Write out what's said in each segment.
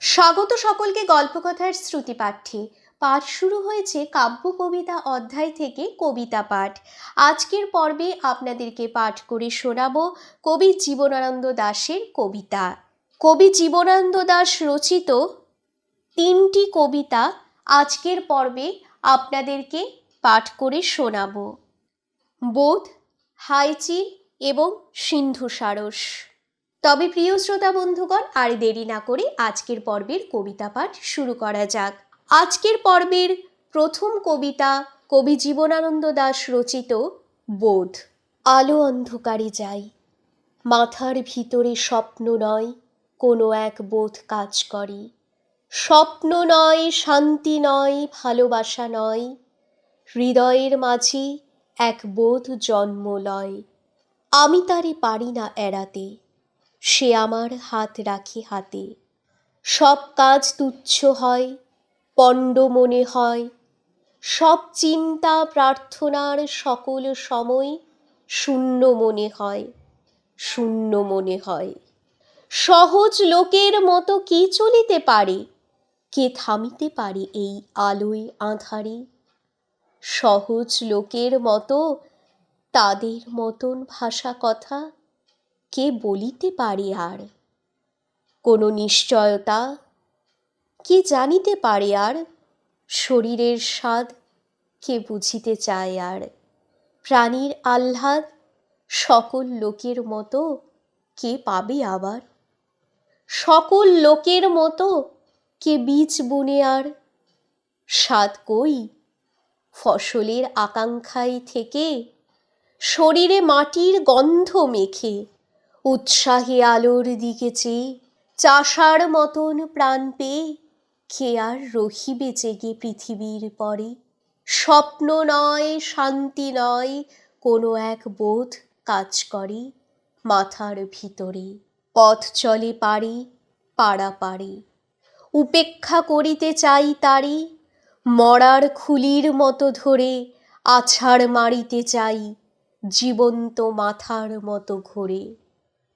স্বাগত সকলকে গল্পকথার শ্রুতি পাঠ্যে পাঠ শুরু হয়েছে কাব্য কবিতা অধ্যায় থেকে কবিতা পাঠ। আজকের পর্বে আপনাদেরকে পাঠ করে শোনাবো কবি জীবনানন্দ দাশের কবিতা। কবি জীবনানন্দ দাশ রচিত তিনটি কবিতা আজকের পর্বে আপনাদেরকে পাঠ করে শোনাবো। বোধ হাইচিল এবং সিন্ধু সারস। তবে প্রিয় শ্রোতা বন্ধুগণ, আর দেরি না করে আজকের পর্বের কবিতা পাঠ শুরু করা যাক। আজকের পর্বের প্রথম কবিতা কবি জীবনানন্দ দাশ রচিত বোধ। আলো অন্ধকারে যাই। মাথার ভিতরে স্বপ্ন নয়, কোনো এক বোধ কাজ করে। স্বপ্ন নয়, শান্তি নয়, ভালোবাসা নয়, হৃদয়ের মাঝে এক বোধ জন্ম লয়। আমি তারে পারি না এড়াতে। সে আমার হাত রাখে হাতে। সব কাজ তুচ্ছ হয়, পণ্ড মনে হয়। সব চিন্তা প্রার্থনার সকল সময় শূন্য মনে হয়, শূন্য মনে হয়। সহজ লোকের মতো কে চলিতে পারে? কে থামিতে পারে এই আলোয় আঁধারে? সহজ লোকের মতো তাদের মতন ভাষা কথা কে বলিতে পারে আর? কোনো নিশ্চয়তা কে জানিতে পারে আর? শরীরের স্বাদ কে বুঝিতে চায় আর? প্রাণীর আহ্লাদ সকল লোকের মতো কে পাবে আবার? সকল লোকের মতো কে বীজ বুনে আর? স্বাদ কই? ফসলের আকাঙ্ক্ষায় থেকে শরীরে মাটির গন্ধ মেখে উৎসাহে আলোর দিকে চেয়ে, চাষার মতন প্রাণ পেয়ে, কে আর রহিবে জেগে পৃথিবীর পরে? স্বপ্ন নয়, শান্তি নয়, কোনো এক বোধ কাজ করে মাথার ভিতরে। পথ চলে পারে পাড়া পারে। উপেক্ষা করিতে চাই তারে, মরার খুলির মতো ধরে আছাড় মারিতে চাই জীবন্ত মাথার মতো ঘোরে।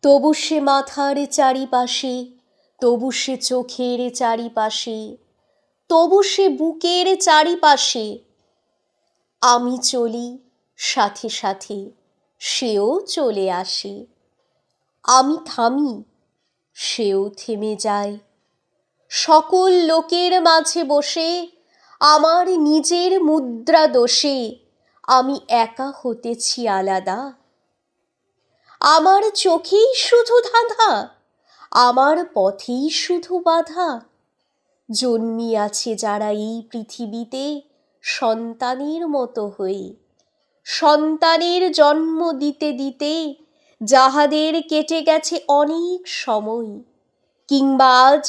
তবু সে মাথার চারিপাশে, তবু সে চোখের চারিপাশে, তবু সে বুকের চারিপাশে। আমি চলি সাথে সাথে, সেও চলে আসে। আমি থামি, সেও থেমে যায়। সকল লোকের মাঝে বসে, আমার নিজের মুদ্রা দোষে। আমি একা হতেছি আলাদা আমার চোখেই শুধু ধাঁধা, আমার পথেই শুধু বাধা। জন্মিয়াছে যারা এই পৃথিবীতে সন্তানের মতো হয়ে, সন্তানের জন্ম দিতে দিতে যাহাদের কেটে গেছে অনেক সময়, কিংবা আজ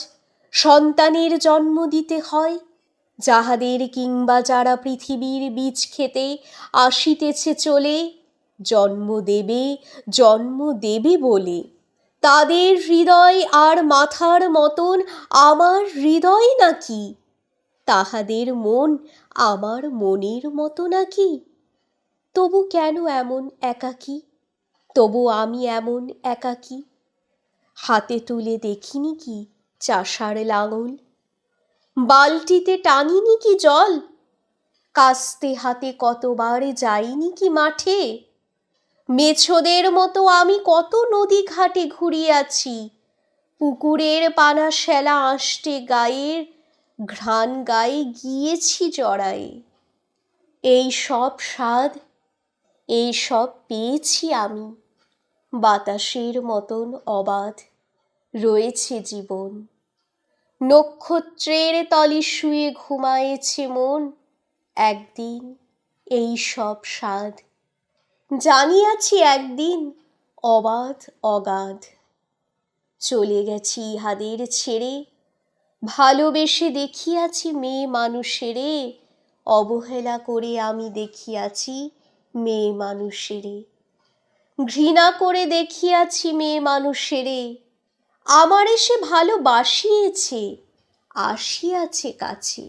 সন্তানের জন্ম দিতে হয়, যাহাদের কিংবা যারা পৃথিবীর বীজ খেতে আসিতেছে চলে জন্ম দেবে জন্ম দেবে বলে। তাদের হৃদয় আর মাথার মতন আমার হৃদয় নাকি? তাহাদের মন আমার মনের মতো নাকি? তবু কেন এমন একাকী? তবু আমি এমন একাকী? হাতে তুলে দেখিনি কি চাষার লাঙল? বালতিতে টানিনি কি জল? কাস্তে হাতে কতবার যাইনি কি মাঠে? মেছোদের মতো আমি কত নদী ঘাটে ঘুরিয়াছি। পুকুরের পানা শ্যালা আষ্টে গায়ের, ঘ্রাণ গায়ে গিয়েছি জড়ায়ে। এই সব স্বাদ, এই সব পেয়েছি আমি। বাতাসের মতন অবাধ রয়েছে জীবন। নক্ষত্রের তলে শুয়ে ঘুমায়েছে মন। একদিন এই সব স্বাদ জানিয়াছি একদিন অবাধ অগাধ চলে গেছি ইহাদের ছেড়ে। ভালোবেসে দেখিয়াছি মেয়ে মানুষেরে অবহেলা করে আমি দেখিয়াছি মেয়ে মানুষেরে ঘৃণা করে দেখিয়াছি মেয়ে মানুষেরে আমার এসে ভালোবাসিয়েছে, আসিয়াছে কাছে।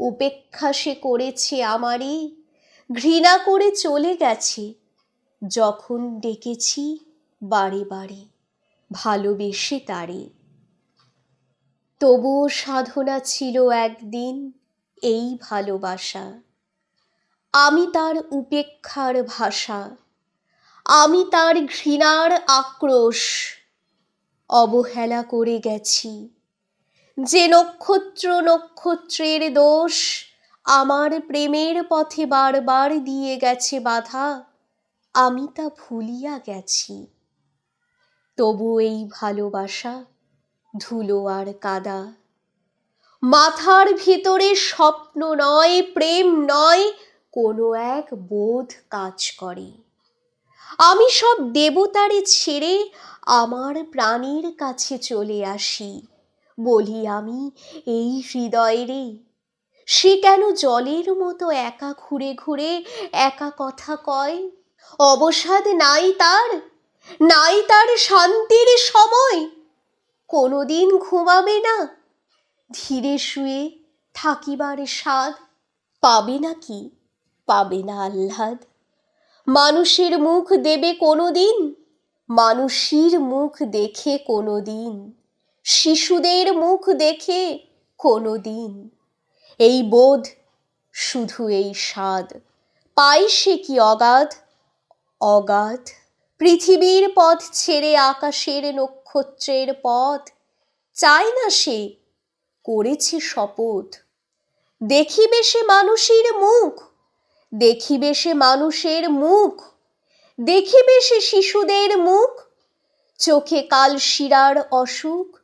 উপেক্ষা সে করেছে আমারই ঘৃণা করে চলে গেছে। যখন ডেকেছি বারে বারে ভালোবেসে তারে। তবুও সাধনা ছিল একদিন এই ভালোবাসা। আমি তার উপেক্ষার ভাষা। আমি তার ঘৃণার আক্রোশ। অবহেলা করে গেছি। যে নক্ষত্র নক্ষত্রের দোষ আমার প্রেমের পথে বারবার দিয়ে গেছে বাধা, আমি তা ভুলিয়া গেছি। তবু এই ভালোবাসা ধুলো আর কাদা। মাথার ভিতরে স্বপ্ন নয়, প্রেম নয়, কোনো এক বোধ কাজ করে। আমি সব দেবতারে ছেড়ে আমার প্রাণীর কাছে চলে আসি, বলি আমি এই হৃদয়। রে সে কেন জলের মতো একা ঘুরে ঘুরে একা কথা কয়? অবসাদ নাই তার নাই তার শান্তির সময়। কোনোদিন ঘুমাবে না, ধীরে শুয়ে থাকিবার স্বাদ পাবে না কি? পাবে না আহ্লাদ। মানুষের মুখ দেবে কোনো দিন মানুষের মুখ দেখে কোনো দিন শিশুদের মুখ দেখে কোনো দিন এই বোধ, শুধু এই স্বাদ। পাই সে কি অগাধ? অগাধ। পৃথিবীর পথ ছেড়ে আকাশের নক্ষত্রের পথ। চায় না সে, করেছে শপথ। দেখিবে সে মানুষের মুখ, দেখিবে সে মানুষের মুখ। দেখিবে সে শিশুদের মুখ। চোখে কাল শিরার অসুখ।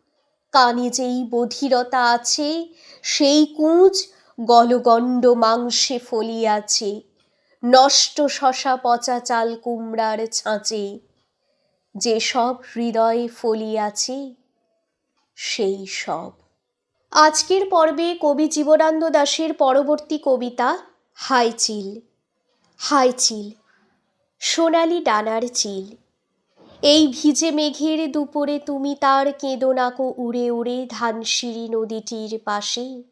কানে যেই বধিরতা আছে, সেই কুঁজ গলগণ্ড মাংসে ফলিয়াছে। নষ্ট শশা পচা চাল কুমড়ার ছাঁচে, যে সব হৃদয়ে ফলিয়াছে, সেই সব। আজকের পর্বে কবি জীবনানন্দ দাশের পরবর্তী কবিতা, হাইচিল। হাইচিল, সোনালি ডানার চিল। এই ভিজে মেঘের দুপুরে তুমি তার কেঁদোনাকো উড়ে উড়ে ধানসিঁড়ি নদীটির পাশে।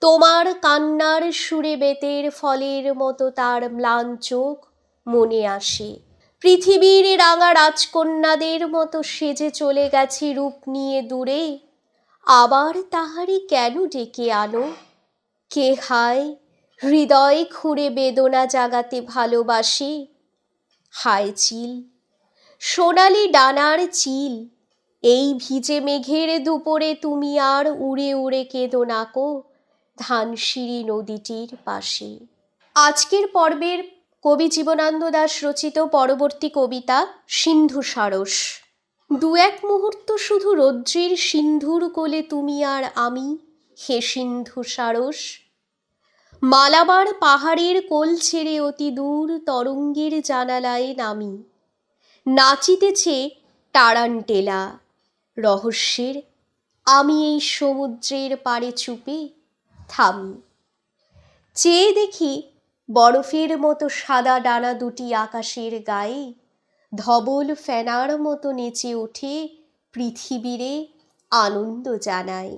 তোমার কান্নার সুরে বেতের ফলের মতো তার ম্লান চোখ মনে আসে। পৃথিবীর রাঙা রাজকন্যাদের মতো সেজে চলে গেছে রূপ নিয়ে দূরে। আবার তাহারি কেন ডেকে আনো? কে হায় হৃদয় খুঁড়ে বেদনা জাগাতে ভালোবাসে? হায় চিল সোনালি ডানার চিল, এই ভিজে মেঘের দুপুরে তুমি আর উড়ে উড়ে কেঁদো নাকো ধানসিঁড়ি নদীটির পাশে। আজকের পর্বের কবি জীবনানন্দ দাশ রচিত পরবর্তী কবিতা সিন্ধু সারস। দু এক মুহূর্ত শুধু রৌদ্রের সিন্ধুর কোলে তুমি আর আমি, হে সিন্ধু সারস। মালাবার পাহাড়ের কোল ছেড়ে অতি দূর তরঙ্গের জানালায় নামি। নাচিতেছে টারান্টেলা রহস্যের, আমি এই সমুদ্রের পাড়ে চুপে থামি। চেয়ে দেখি বরফের মতো সাদা ডানা দুটি আকাশের গায়ে ধবল ফেনার মতো নেচে ওঠে পৃথিবীরে আনন্দ জানায়।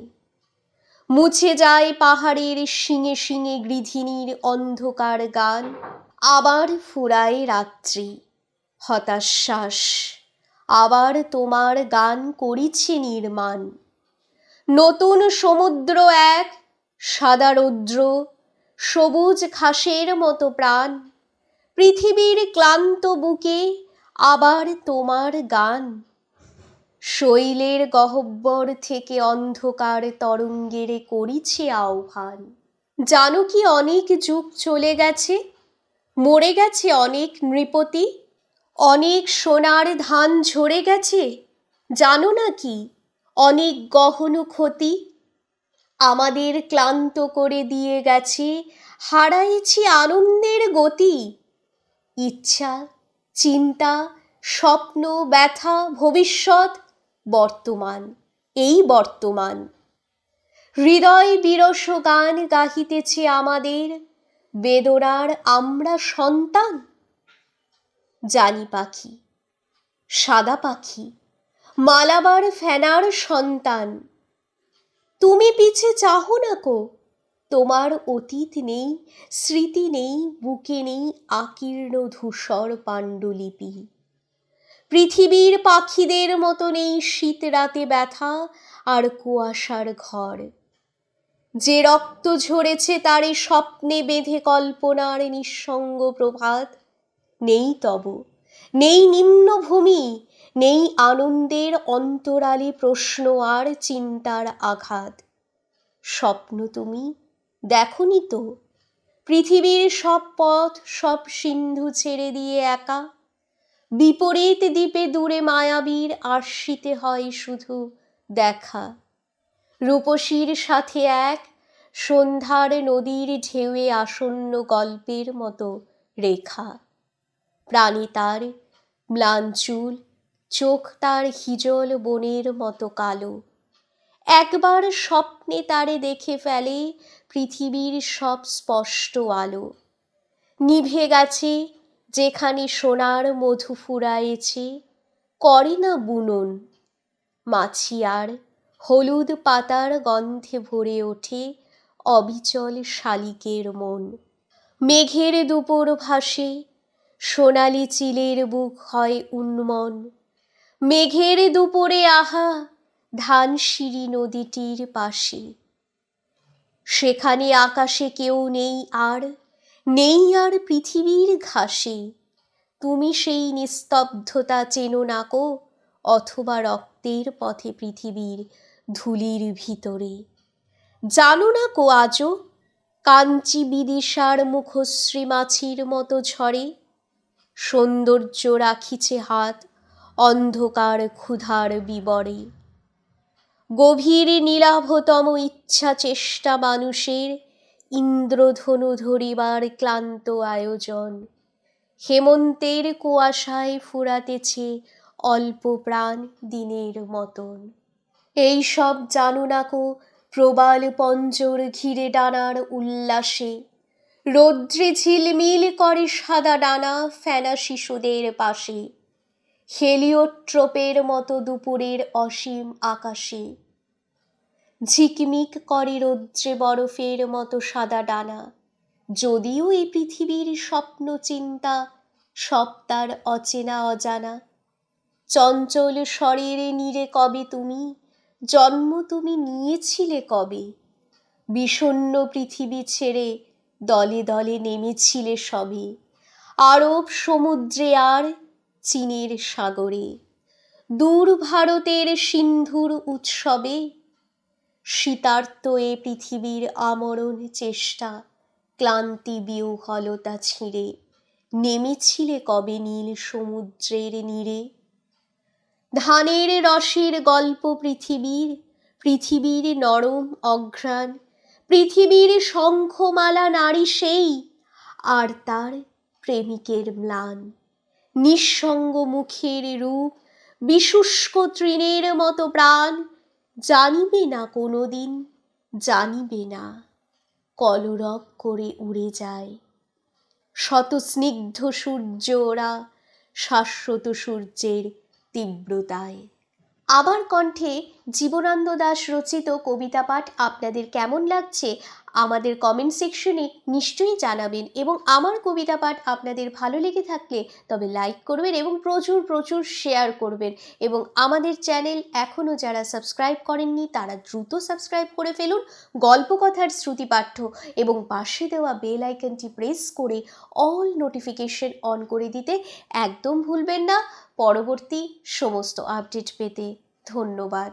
মুছে যায় পাহাড়ের শিঙে শিঙে গৃধিনীর অন্ধকার গান, আবার ফুরায় রাত্রি। হতাশ্বাস। আবার তোমার গান করিছে নির্মাণ। নতুন সমুদ্র এক, সাদা রৌদ্র, সবুজ ঘাসের মতো প্রাণ। পৃথিবীর ক্লান্ত বুকে আবার তোমার গান। শৈলের গহব্বর থেকে অন্ধকার তরঙ্গের করিছে আহ্বান। জানো কি অনেক যুগ চলে গেছে? মরে গেছে অনেক নৃপতি। অনেক সোনার ধান ঝরে গেছে, জানো না কি? অনেক গহন ক্ষতি আমাদের ক্লান্ত করে দিয়ে গেছে, হারাইছি আনন্দের গতি। ইচ্ছা, চিন্তা, স্বপ্ন, ব্যথা, ভবিষ্যৎ, বর্তমান, এই বর্তমান। হৃদয় বিরস গান গাহিতেছে আমাদের, বেদনার আমরা সন্তান। জানি পাখি, সাদা পাখি, মালাবার ফেনার সন্তান। তুমি পিছে চাহো না কো, তোমার অতীত নেই, স্মৃতি নেই, বুকে নেই আকীর্ণ ধূসর পাণ্ডুলিপি। পৃথিবীর পাখিদের মতো নেই শীত রাতে ব্যথা আর কুয়াশার ঘর। যে রক্ত ঝরেছে তারে স্বপ্নে বেঁধে কল্পনার নিঃসঙ্গ প্রভাত নেই তব। নেই নিম্নভূমি, নেই আনন্দের অন্তরালে প্রশ্ন আর চিন্তার আঘাত। স্বপ্ন তুমি, দেখনি তো? পৃথিবীর সব পথ, সব সিন্ধু ছেড়ে দিয়ে একা। বিপরীত দ্বীপে দূরে মায়াবীর আশ্রিতে হয় শুধু দেখা। রূপসীর সাথে এক, সন্ধ্যার নদীর ঢেউয়ে আসন্ন গল্পের মতো রেখা। প্রাণী তার ম্লান চুল, চোখ তার হিজল বনের মতো কালো। একবার স্বপ্নে তারে দেখে ফেলে পৃথিবীর সব স্পষ্ট আলো। নিভে গেছে যেখানে সোনার মধু ফুরায়েছে, করে না বুনন। মাছিয়ার হলুদ পাতার গন্ধে ভরে ওঠে অবিচল শালিকের মন। মেঘের দুপুর ভাসে সোনালি চিলের বুক হয় উন্মন। মেঘের দুপুরে আহা ধানসিঁড়ি নদীটির পাশে। সেখানে আকাশে কেউ নেই আর নেই আর পৃথিবীর ঘাসে। তুমি সেই নিস্তব্ধতা চেনো নাকো অথবা রক্তের পথে পৃথিবীর ধুলির ভিতরে। জানো না কো আজও, কাঞ্চি বিদিশার মুখশ্রী মাছির মতো ঝরে। সৌন্দর্য রাখিছে হাত, অন্ধকার ক্ষুধার বিবরে। গভীর নীলাভতম ইচ্ছা চেষ্টা মানুষের, ইন্দ্রধনু ধরিবার ক্লান্ত আয়োজন। হেমন্তের কুয়াশায় ফুরাতেছে অল্প প্রাণ দিনের মতন। এই সব জানো না কো, প্রবাল পঞ্জর ঘিরে ডানার উল্লাসে। রৌদ্রে ঝিলমিল করে সাদা ডানা ফেনা শিশুদের পাশে। হেলিওট্রোপের মতো দুপুরের অসীম আকাশে। ঝিকমিক করে রৌদ্রে বরফের মতো সাদা ডানা। যদিও এই পৃথিবীর স্বপ্ন চিন্তা, সব তার অচেনা অজানা। চঞ্চল স্বরের নীরে কবে তুমি? জন্ম তুমি নিয়েছিলে কবে? বিষণ্ন পৃথিবী ছেড়ে দলে দলে নেমেছিলে সবে। আরব সমুদ্রে আর চীনের সাগরে। দূর ভারতের সিন্ধুর উৎসবে। শীতার্ত এ পৃথিবীর আমরণ চেষ্টা। ক্লান্তি বিহলতা ছিঁড়ে। নেমেছিলে কবে নীল সমুদ্রের নীড়ে ধানের রসের গল্প পৃথিবীর। পৃথিবীর নরম অঘ্রাণ। পৃথিবীর শঙ্খমালা নারী সেই আর তার প্রেমিকের ম্লান। নিঃসঙ্গ মুখের রূপ বিশুষ্ক তৃণের মতো প্রাণ জানিবে না কোনো দিন জানিবে না কলরব করে উড়ে যায়। শত স্নিগ্ধ সূর্য ওরা শাশ্বত সূর্যের তীব্রতায়। আবার কণ্ঠে জীবনানন্দ দাস রচিত কবিতা পাঠ আপনাদের কেমন লাগছে আমাদের কমেন্ট সেকশনে নিশ্চয়ই জানাবেন এবং আমার কবিতা পাঠ আপনাদের ভালো লেগে থাকলে তবে লাইক করবেন এবং প্রচুর প্রচুর শেয়ার করবেন এবং আমাদের চ্যানেল এখনও যারা সাবস্ক্রাইব করেননি তারা দ্রুত সাবস্ক্রাইব করে ফেলুন গল্পকথার শ্রুতিপাঠ্য এবং পাশে দেওয়া বেল আইকনটি প্রেস করে অল নোটিফিকেশন অন করে দিতে একদম ভুলবেন না। পরবর্তী সমস্ত আপডেট পেতে ধন্যবাদ।